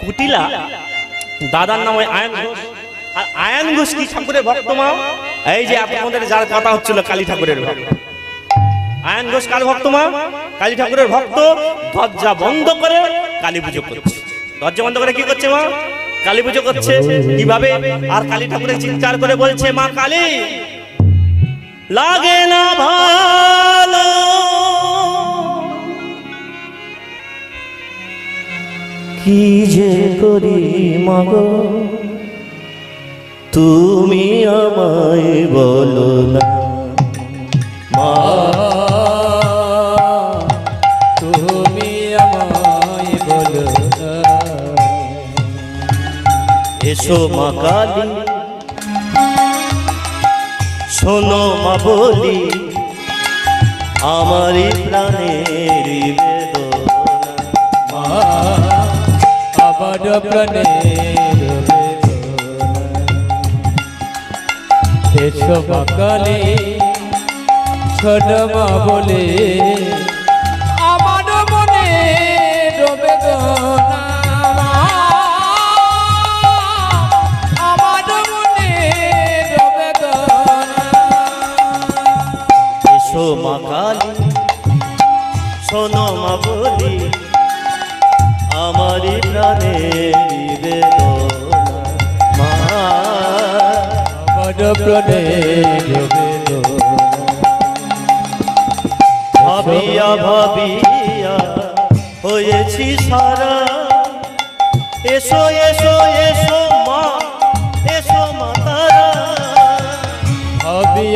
কুটিলা? দাদার নাম ওই আয়ন ঘোষ। আর আয়ন ঘোষ কি ঠাকুরের ভক্ত, মা? এই যে আপনাদের যার কথা হচ্ছিল কালী ঠাকুরের ভক্ত। আয়ন ঘোষ কার ভক্ত, মা? কালী ঠাকুরের ভক্ত। দরজা বন্ধ করে কালী পুজো করছে। দরজা বন্ধ করে কি করছে, মা? কালী পুজো করছে। কীভাবে? আর কালী ঠাকুরের চিৎকার করে বলছে, মা কালী, লাগে না ভালো। কি যে করি মাগো? তুমি আমায় বলো না। মা, তুমি আমায় বলো। এসো মা কালী, শোনো মা বলি, আমারই প্রাণের আমার প্রাণের বেদনা। এসো বাকালে ছোট মা বলে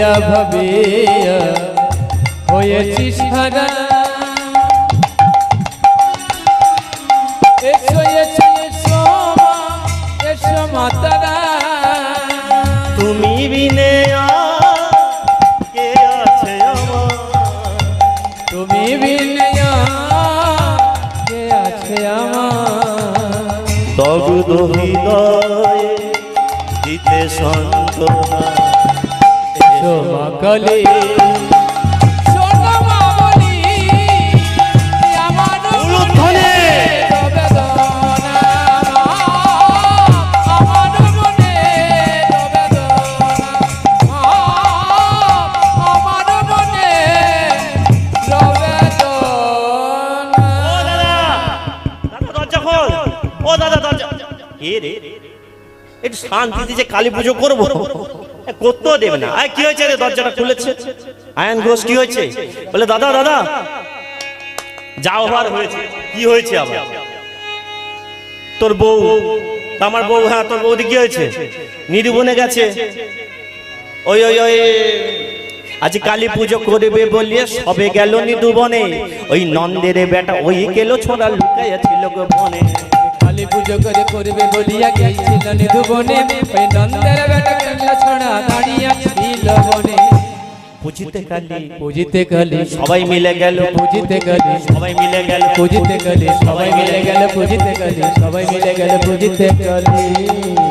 ভাবিয়া ভাবিয়া হয়েছি সারা এসো এসো এসো মা, এসো মাতারা তুমি বিনে কে আছে তুমি বিনয়া কে আছে আমার? দগ্ধ হৃদয়ে দিতে সন্তনা এসো মা কালী শোনো মা বলি, আমার উলুধ্বনি! বেদনা, আমার বেদনা, আমার বেদনা। ও দাদা দাদা দরজা খোল ও দাদা দরজা কে রে একটু শান্তিতে যে কালী পুজো করব করতেও দেবে না? আয়, কি হয়েছে রে? দরজাটা খুলেছে। আয়ন ঘোষ, কি হয়েছে? বলে, দাদা দাদা, যা ওভার হয়েছে, কি হয়েছে আবার তোর বউ, আমার বউ হ্যাঁ তোর বৌদি কি হয়েছে? নিরুবনে গেছে। ওই ওই ওই, আজ কালী পুজো করবে বলিয়ে সবে গেল নিদুবনে ওই নন্দের বেটা, ওই গেল ছোড়া লুকাইয়াছিল গো বনে। পুজো করে করবে বলিয়া গেছিল নিধুবনে ওই নন্দের বেটা কেল্লা ছড়া দাঁড়িয়া ছিল বনে। পুজিতে কালী পুজিতে কালী সবাই মিলে গেল পুজিতে কালী সবাই মিলে গেল পুজিতে কালী সবাই মিলে গেল পুজিতে কালী সবাই মিলে গেল পুজিতে কালী।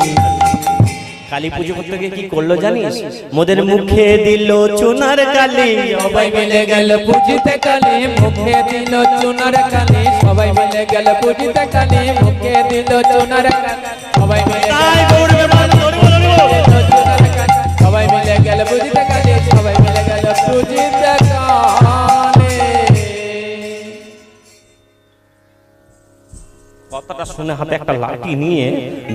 কালী পুজো করতে গিয়ে কি করল জানিস? মোদের মুখে দিল চুনার কালী সবাই মিলে গেল পুজিতে কালী মুখে দিল চুনার কালী সবাই মিলে গেল পুজিতে কালী মুখে দিল চুনার কালী সবাই মিলে কথাটা শুনে হাতে একটা লাঠি নিয়ে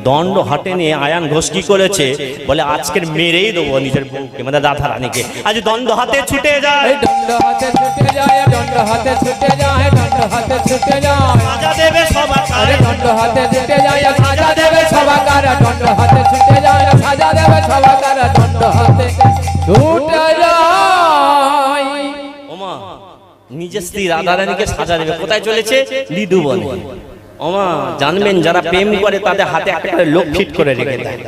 দণ্ড হাতে নিয়ে আয়ান ঘোষ কি করেছে? বলে আজকের মেরেই দেবো নিজের বউকে মানে রাধা রানীকে। আজ দণ্ড হাতে ছুটে যায়। দণ্ড হাতে ছুটে যায় দণ্ড হাতে ছুটে যায় দণ্ড হাতে ছুটে যায়। রাজা দেবে সবার আরে দণ্ড হাতে ছুটে যায় সাজা দেবে দণ্ড হাতে ছুটে যায় সাজা দেবে দণ্ড হাতে ছুটে যায়। ওমা নিজের স্ত্রী রাধা রানীকে সাজা দেবে। কোথায় চলেছে? লিদু বনে ওমা, জানবেন যারা প্রেম করে তাদের হাতে একটা লোক ফিট করে রেখে দেয়।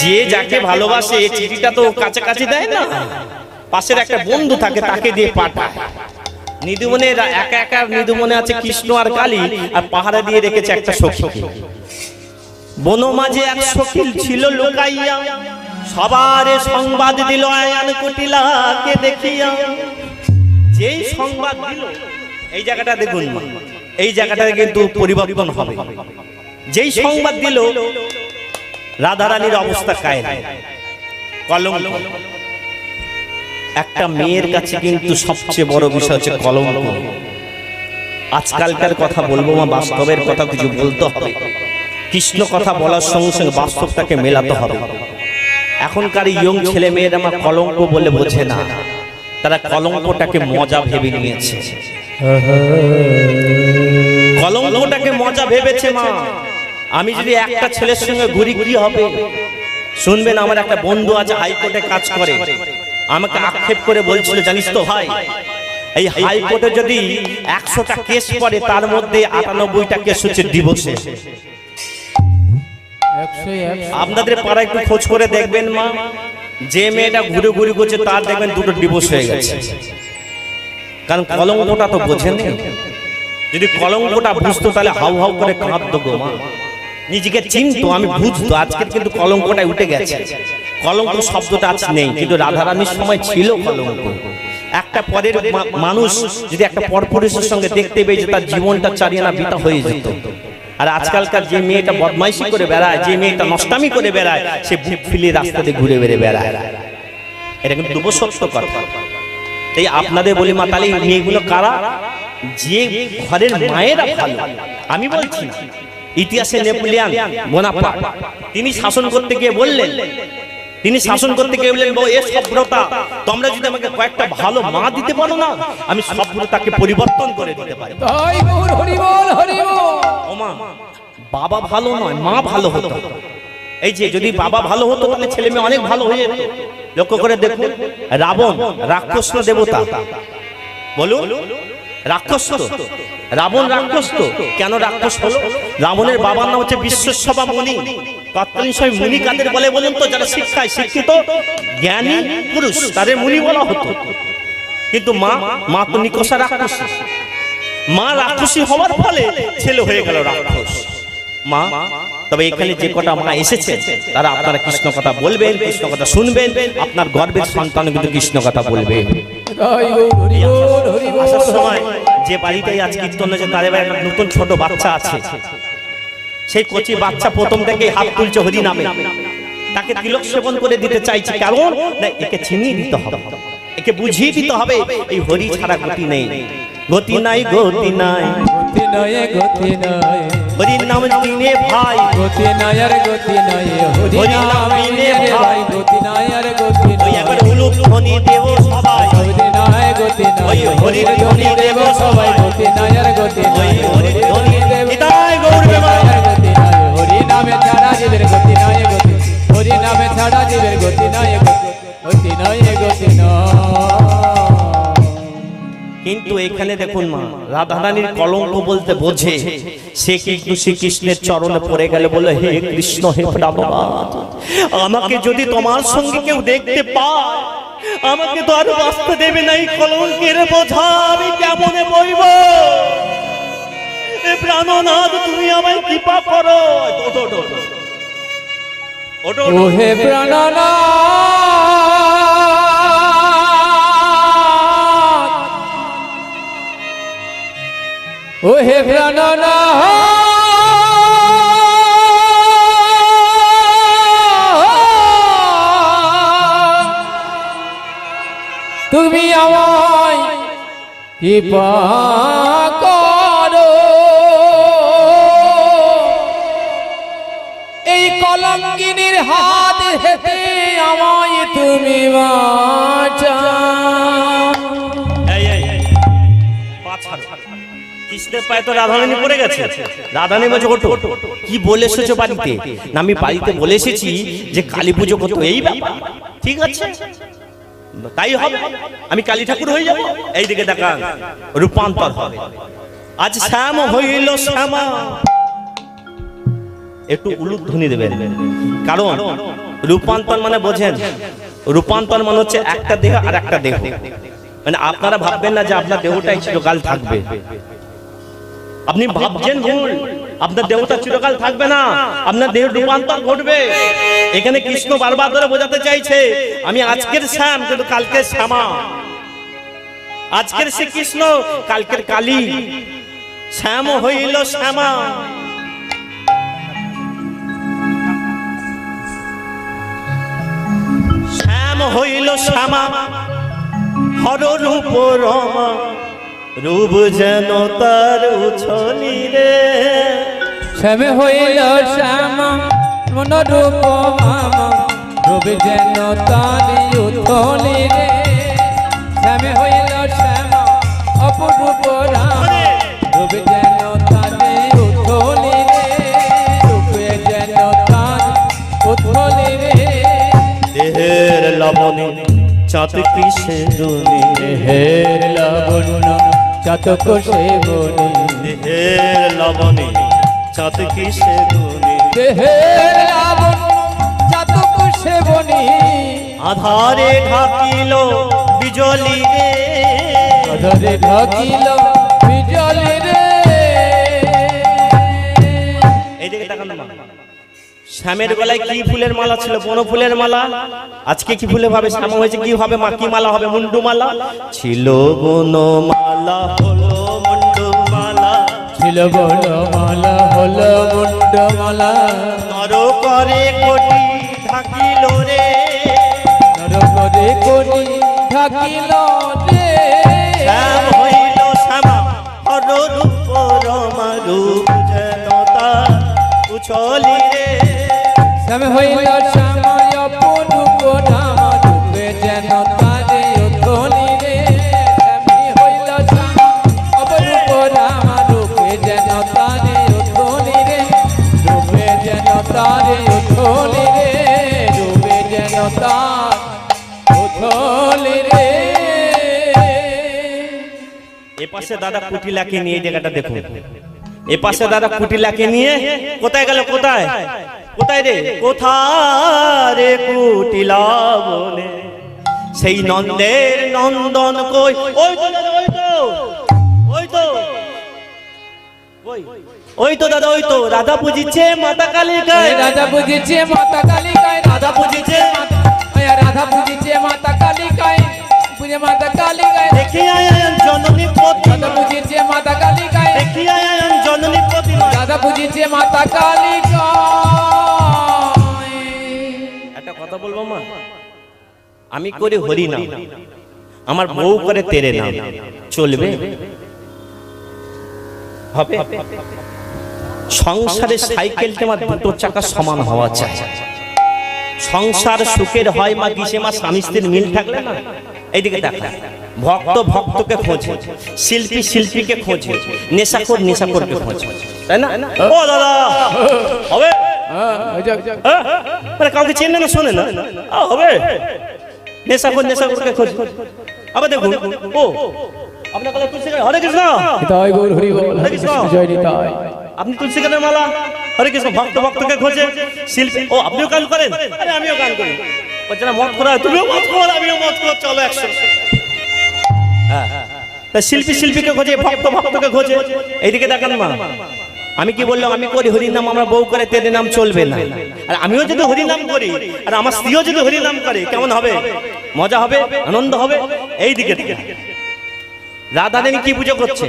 যে যাকে ভালোবাসে চিঠিটা তো কাছাকাছি দেয় না। পাশের একটা বন্ধু থাকে, তাকে দিয়ে পাঠায়। নিদুমনে একা একা নিদুমনে আছে কৃষ্ণ আর কালী, আর পাহাড়ে দিয়ে রেখেছে একটা সখী। বন মাঝে এক সখিল ছিল লোকাইয়া, সবার সংবাদ দিল, আয়ান কুটিলাকে দেখিয়া। যেই সংবাদ দিল, এই জায়গাটা দেখুন। এই জায়গাটা কিন্তু পরিবর্তন হবে। যেই সংবাদ দিল রাধারানীর অবস্থা কায় কলঙ্ক। একটা মেয়ের কাছে কিন্তু সবচেয়ে বড় বিষয় হচ্ছে কলঙ্ক। আজকালকার কথা বলব মা বাস্তবের কথা কিছু বলতে হবে কৃষ্ণ কথা বলার সঙ্গে সঙ্গে বাস্তবটাকে মেলাতে হবে। এখনকার ইয়ং ছেলে মেয়েরা আমার কলঙ্ক বলে বোঝে না। তারা কলঙ্কটাকে মজা ভেবে নিয়েছে। কলঙ্কটাকে মজা ভেবেছে মা। আমি যদি একটা ছেলের সঙ্গে ঘুরি ঘুরি হবে? শুনবেন, আমার একটা বন্ধু আছে হাইকোর্টে কাজ করে। আমাকে আক্ষেপ করে বলছিল, জানিস তো ভাই, এই হাইকোর্টে যদি একশোটা কেস পড়ে, তার মধ্যে আটানব্বইটা কেস হচ্ছে ডিভোর্সে আপনাদের পাড়া একটু খোঁজ করে দেখবেন মা। যে মেয়েটা ঘুরে ঘুরে করছে, তার দেখবেন দুটো ডিভোর্স হয়ে গেছে। কারণ কলঙ্কটা তো বোঝেন যদি কলঙ্কটা বুঝতো, তাহলে হাউ হাউ করে কাঁদতো গো মা। নিজেকে চিনতো, আমি বুঝতো, আজকের কিন্তু কলঙ্কটা উঠে গেছে। কলঙ্ক শব্দটা আজ নেই, কিন্তু রাধারানীর সময় ছিল কলঙ্ক। একটা পরের মানুষ যদি একটা পরপুরুষের সঙ্গে দেখতে পেয়ে যে তার জীবনটা চারিয়ে না বিতা হয়ে যেত। আর আজকালকার যে মেয়েটা বদমাইশি করে বেড়ায় যে মেয়েটা নষ্টামি করে বেড়ায় সে বুক ফিলিয়ে রাস্তাতে ঘুরে বেড়ে বেড়ায়। এটা কিন্তু সত্য কথা। তাই আপনাদের বলি মা তাহলে এই মেয়েগুলো কারা? যে ঘরের মায়েরা ভালো। আমি বলছি ইতিহাসে নেপোলিয়ান বোনাপা তিনি শাসন করতে গিয়ে বললেন তিনি শাসন করতে গিয়ে বললেন "বউ, এ সভ্যতা তোমরা যদি আমাকে কয়েকটা ভালো মা দিতে পারো না আমি সভ্যতাকে পরিবর্তন করে দিতে পারি। তাই গৌর হরি বল হরি বল। ওমা বাবা ভালো নয় মা ভালো হতো। এই যে যদি বাবা ভালো হতো তাহলে ছেলে মেয়ে অনেক ভালো হয়ে যেত। লক্ষ্য করে দেখুন রাবণ রাক্ষস দেবতা। বলুন রাক্ষস রাবণ রাক্ষস কেন রাক্ষস হলো? রাবণের বাবার নাম হচ্ছে বিশ্বসভা মুনি। তৎকালীন সময় মুনি কাদের বলে বলুন তো? যারা শিক্ষায় শিক্ষিত, জ্ঞানী পুরুষ, তাদের মুনি বলা হতো। কিন্তু মা মা তো নিকষা রাক্ষস। মা রাক্ষসী হওয়ার ফলে ছেলে হয়ে গেল রাক্ষস। মা, তবে এখানে যে কটা মা এসেছে, তারা আপনারা কৃষ্ণ কথা বলবেন, কৃষ্ণ কথা শুনবেন। আপনার গর্বের সন্তান কিন্তু কৃষ্ণ কথা বলবে। হরি হরি আসার সময় যে বাড়িতেই আজ কীর্তন হয়েছে তাদের বাড়ি একটা নতুন ছোট বাচ্চা আছে। সেই কচি বাচ্চা প্রথম থেকে হাত তুলছে হরি নামে। তাকে তিলক সেবন করে দিতে চাইছে। কারণ না একে চিনিয়ে দিতে হবে। একে বুঝিয়ে দিতে হবে এই হরি ছাড়া গতি নেই। গতি নাই গতি নাই। গতি নয় গতি নয় হরির নাম চিনে ভাই। গতি নয় আর গতি নয় হরি হরি নাম বিনে ভাই। গতি নয় আর গতি উলুক ধ্বনি দেব সবাই। গতি নয় গতি নয় হরির ধ্বনি দেব সবাই। গতি নয় আর গতি নয় হরির ধ্বনি দেব নিতাই গৌর বেমা। গতি নয় হরি নামে ছাড়া জীবের গতি নয় গতি হরি নামে ছাড়া জীবের গতি নয় গতি গতি নয় গতি নয় কিন্তু এখানে দেখুন মা রাধারানীর কলঙ্ক বলতে বোঝে সে কিন্তু শ্রীকৃষ্ণের চরণে পড়ে গেলে বলে হে কৃষ্ণ হে প্রাণনাথ আমাকে যদি তোমার সঙ্গে কেউ দেখতে পায় আমাকে তো আর বাঁচতে দেবে না, এই কলঙ্কের বোঝা আমি কেমনে বইব? প্রাণনাথ, তুমি আমায় কৃপা করো। ওহে প্রাণনাথ। ওহে প্রাণনাথ। তুমি আমায় এই কলঙ্কিনীর হাত হেতে আমায় তুমি পায়ে তো পড়ে গেছে। কি বলে আমি বাড়িতে বলে এসেছি যে কালী পুজো করতো এই ঠিক আছে? তাই হবে। আমি কালী ঠাকুর হয়ে যাব। এইদিকে দেখান রূপান্তর হবে। আজ শ্যাম হইল শ্যামা। একটু উলুধ্বনি দেবেন। কারণ রূপান্তর মানে বোঝেন। রূপান্তর মানে হচ্ছে একটা দেহ আর একটা দেহ। মানে আপনারা ভাববেন না যে আপনার দেহটাই চিরকাল থাকবে। আপনি ভাবছেন ভুল। আপনার দেহটা চিরকাল থাকবে না। আপনার দেহ রূপান্তর ঘটবে। এখানে কৃষ্ণ বারবার ধরে বোঝাতে চাইছে, আমি আজকের শ্যাম, কিন্তু কালকের শ্যামা। আজকের শ্রীকৃষ্ণ কালকের কালী। শ্যাম হইল শ্যামা। শ্যাম হইল শ্যামা। হর রূপ রমা। রূপ যেন তার উছলি শ্যামে হইল শ্যাম। মন রূপ মামা রূপ যেন তারি উথলি রে শ্যামে হইল শ্যাম অপরূপ রাম রূপ যেন তারি উথলি রে রূপে যেন তার উথলি রে দেহের লবণে চাতকি সেজুনি হের লাবণ্য চাতক সেবনী দেহের লবণে চাতকি সেজুনি দেহের লাবণ্য চাতক আধারে ঢাকিল বিজলি রে ধরে ঢাকিল বিজলি রে এইদিকে তাকান না শ্যামের গলায় কি ফুলের মালা ছিল? বন ফুলের মালা? আজকে কি ফুলে ভাবে? শ্যাম হয়েছে কি হবে মা কি মালা হবে? মুন্ডু মালা? ছিল বন মালা হলো মুন্ডু মালা। ছিল বল মালা হল মুন্ড মালা। নর করে কোটি নরকরে করি থাকিল রে শ্যাম হইল শ্যামা হর রূপ রমা রূপ যেন তার উছলি রে শ্যাম হইল শ্যাময় এ পাশে দাদা কুটিলাকে নিয়ে এই জায়গাটা দেখুন। এ পাশে দাদা কুটিলাকে নিয়ে কোথায় গেল কোথায়? কোথায় রে? কোথায় রে কুটিলা বলে সেই নন্দের নন্দন কই? ওই তো দাদা ওই তো। ওই তো। ওই ওই তো দাদা ওই তো। রাধা পুজিছে মাতা কালী গায় রাধা বুঝিছে মাতা কালিকায়। রাধা বুঝিছে মাতা আয়া রাধা বুঝিছে মাতা কালিকায়। বুঝে মাতা কালিকায় দেখি আয়ান জননী পতি রাধা বুঝিছে মাতা কালিকায় দেখি আয়ান জননী পতি রাধা বুঝিছে মাতা কালিকায় একটা কথা বলব মা? আমি করি হরি নাম আমার বউ করে তেরে নাম। চলবে? হবে? সংসারের সাইকেলটা আমার দুটো চাকা সমান হওয়া চাই? সংসার সুখের হয় মা কিসে মা স্বামী স্ত্রীর মিল থাকলে না? এইদিকে দেখা ভক্ত ভক্তকে খোঁজে শিল্পী শিল্পীকে খোঁজে নেশাখোর নেশাখোরকে খোঁজে। তাই না? ও দাদা হবে? হ্যাঁ। হ্যাঁ? মানে কাউকে চেনে না শোনে না? হবে? নেশাখোর নেশাখোরকে খোঁজ। আবার দেখুন ও আপনার কথা তুলসী হরে কৃষ্ণ। নিতাই গৌর হরি বল হরে কৃষ্ণ। জয় নিতাই। আপনি তুলসী গাছের মালা হরে কৃষ্ণ ভক্ত ভক্তকে খোঁজে শিল্পী ও আপনিও গান করেন? আরে আমিও গান করি। হ্যাঁ। শিল্পী শিল্পীকে খোঁজে, ভক্ত ভক্তকে খোঁজে। এইদিকে দেখেন মা, আমি কি বললাম, আমি করি হরি নাম আমরা বউ করে তেরে নাম চলবে না। আর আমিও যদি হরি নাম করি, আর আমার স্ত্রীও যদি হরি নাম করে, কেমন হবে? মজা হবে? আনন্দ হবে? এই দিকে রাধা রানী কি পুজো করছে?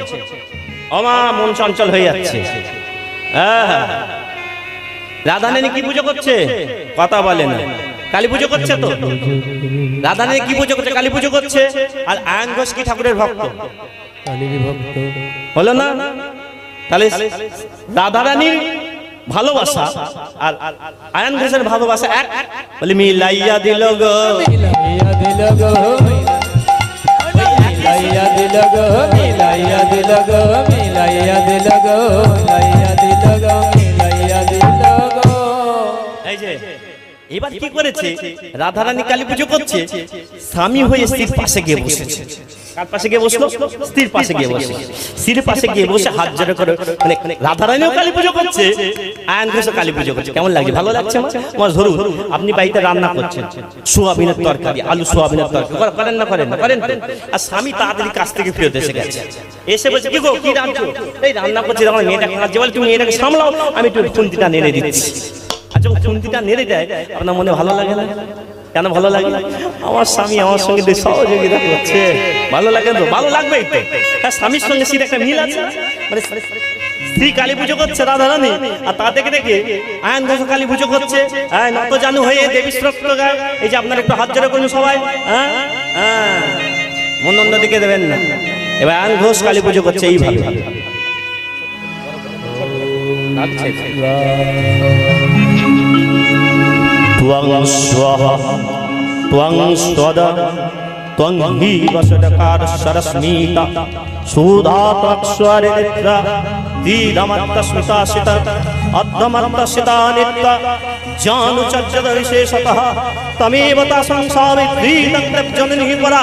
অমা, মন চঞ্চল হয়ে যাচ্ছে। হ্যাঁ রাধা রানী কি পুজো করছে? কথা বলে না। কালী পুজো করছে তো? রাধা রানী কি পুজো করছে? কালী পুজো করছে? আর আয়ন ঘোষ কি ঠাকুরের ভক্ত? হলো না? তাহলে রাধা রানীর ভালোবাসা আর আয়ন ঘোষের ভালোবাসা এক? বলে মিলাইয়া দিল গো। মিলাইয়া দিল গো। মিলাইয়া দিল গো। মিলাইয়া দিল গো। মিলাইয়া দিল গো। মিলাইয়া দিল গো। মিলাইয়া দিল গো। এই যে এবার কি করেছে? রাধারানী কালী পুজো করছে। স্বামী হয়ে স্ত্রীর পাশে গিয়ে বসেছে। কার পাশে গিয়ে বসল? স্ত্রীর পাশে গিয়ে বসে স্ত্রীর পাশে গিয়ে বসে হাত জোড়ে করে মানে রাধারানীও কালী পুজো করছে। আয়ন ঘোষও কালী পুজো করছে। কেমন লাগছে? ভালো লাগছে আমার আমার ধরুন। আপনি বাড়িতে রান্না করছেন। সোয়াবিনের তরকারি আলু সোয়াবিনের তরকারি। করেন না করেন না করেন আর স্বামী তাড়াতাড়ি কাছ থেকে ফেরত এসে গেছে। এসে বলছে কি গো কি রান্না এই রান্না করছি তখন মেয়েটা খাচ্ছে বলে তুমি মেয়েটাকে সামলাও আমি একটু খুন্তিটা নেড়ে দিচ্ছি। খুন্তিটা নেড়ে দেয়। আপনার মনে ভালো লাগে না? কেন ভালো আমার স্বামী আমার সঙ্গে ভালো লাগে ভালো লাগবেই তো। হ্যাঁ স্বামীর সঙ্গে একটা মিল আছে? মানে কালী পুজো করছে রাধা রানী আর তা দেখে দেখে আয়ন ঘোষ কালী পুজো করছে। হ্যাঁ হয়ে এই যে আপনার একটু হাত জোড়া করুন সবাই। হ্যাঁ? হ্যাঁ। দিকে দেবেন না। এবার আয়ন ঘোষ কালী পুজো করছে এইভাবে। त्वं स्वः त्वं स्वद त्वं हि वसडकार सरस्मीत सुधात्वक्स्वरित्र दीदमत्तस्मितासित अद्धमत्तसिता नित्य जानुचर्चदविशेषतः तमेव तसंसावित्रीतं जननी परा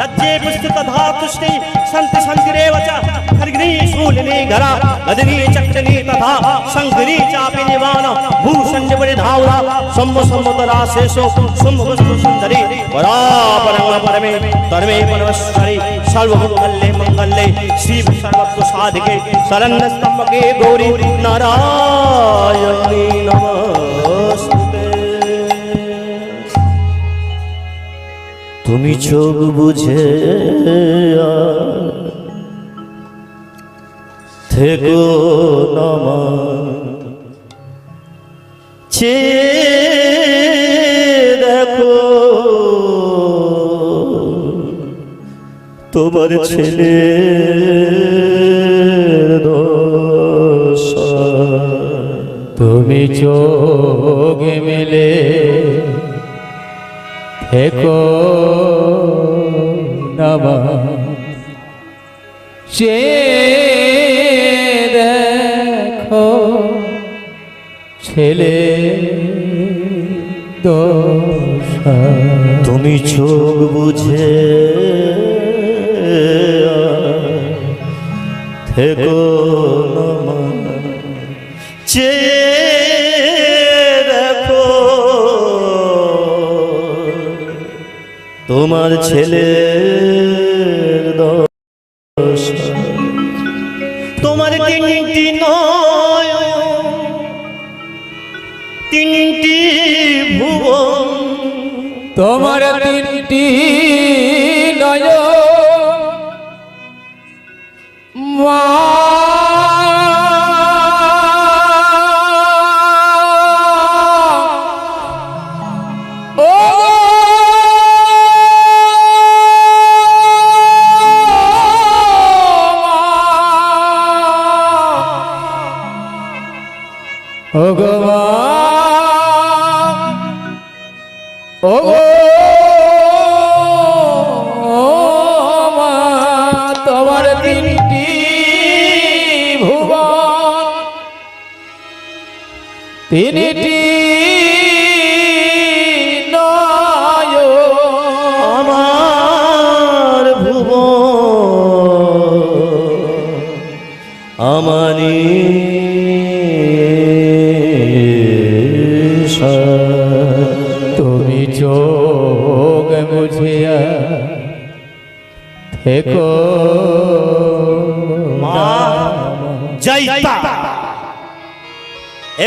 लज्जे पुष्ट तथा तुष्टि, संत शंकरे वचा खरग्नी सूलने घरा गदनी चक्कनी तथा शंकरी चापी निवान भूषण बड़े परिधावरा सम्म सम्मतरा शेषो सम्म वस्तु सुंदरी बराबर परमे तरमे परमेश्वरी सर्वमंगले मंगले शिव सर्वत्व साधके शरण स्तंभ के गौरी नारायणी नमः। তুমি চোখ বুঝে থেকো নমা চে দেখো তোমার ছেলে তুমি চোখ মেলে থেকো নমা সে দেখো ছেলে দোষা তুমি চোখ বুঝে থেকো চে দেখো তোমার ছেলে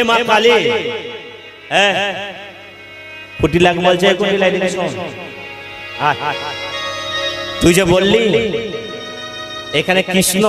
মা কালী। এ কুটি লাগ বলছে কুটি লাখ তুই যে বললি এখানে কৃষ্ণ